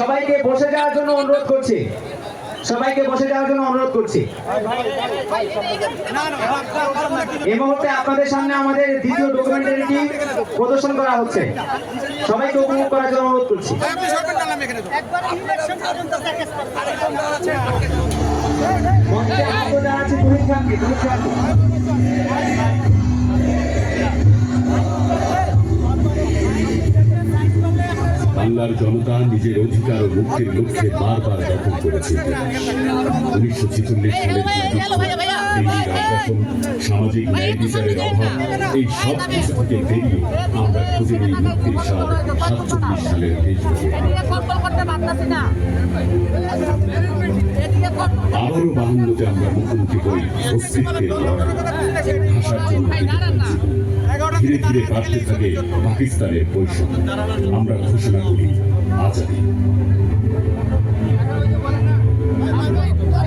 সবাইকে বসে যাওয়ার জন্য অনুরোধ করছি। সবাইকে বসে যাওয়ার জন্য অনুরোধ করছি। এই মুহূর্তে আপনাদের সামনে আমাদের দ্বিতীয় ডকুমেন্টারিটি প্রদর্শন করা হচ্ছে। সবাইকে উপভোগ করার জন্য অনুরোধ করছি। মঞ্চে আহ্বান বাংলার জনতা নিজের অধিকার ও মুক্তির লক্ষ্যে বারবার দখল করেছে। উনিশশো ছেচল্লিশ সালের সামাজিক ন্যায় বিচারের অভাব এই সব কিছু থেকে বেরিয়ে আমরা খুঁজে নিই মুক্তির স্বাদ। সাতচল্লিশ সালের দেশব্যাপী আবারও বাহান্নতে আমরা মুখোমুখি করি অস্তিত্বের ভাষার জন্য। ধীরে ধীরে বাড়তে থাকে পাকিস্তানের বৈষম্য। আমরা ঘোষণা করি, আজাদি।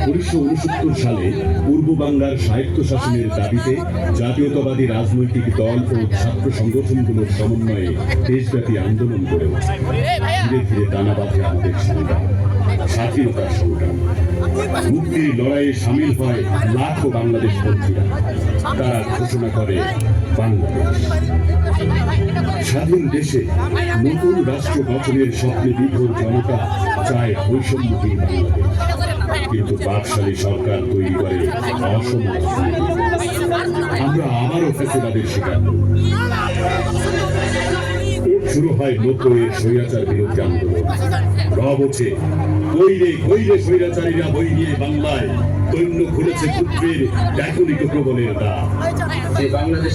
উনিশশো উনসত্তর সালে পূর্ব বাংলার সাহিত্য শাসনের দাবিতে জাতীয়তাবাদী রাজনৈতিক দল ও ছাত্র সংগঠনগুলোর সমন্বয়ে দেশব্যাপী আন্দোলন গড়ে ওঠে। ধীরে ধীরে দানা বাঁধে আমাদের সংগ্রাম, স্বাধীনতার সংগ্রাম। মুক্তির লড়াইয়ে সামিল হয় লাখো বাংলাদেশ পন্থীরা তারা ঘোষণা করে বাংলাদেশ। স্বাধীন দেশে নতুন রাষ্ট্র গঠনের স্বপ্নে বিভোর জনতা চায় বৈষম্যহীন বাংলাদেশ। কিন্তু পাকশালী সরকার তৈরি করে অসমাজ আমরা আবারও ফেসিবাদের শিকার। শুরু হয় নব্বইয়ের স্বৈরাচার বিরোধী আন্দোলন। রব ওঠে। কইরে কইরে স্বৈরাচারীরা বই নিয়ে বাংলায় দৈন্য খুলেছে পুত্রের ডাকুনিক প্রবণের দা যে বাংলাদেশ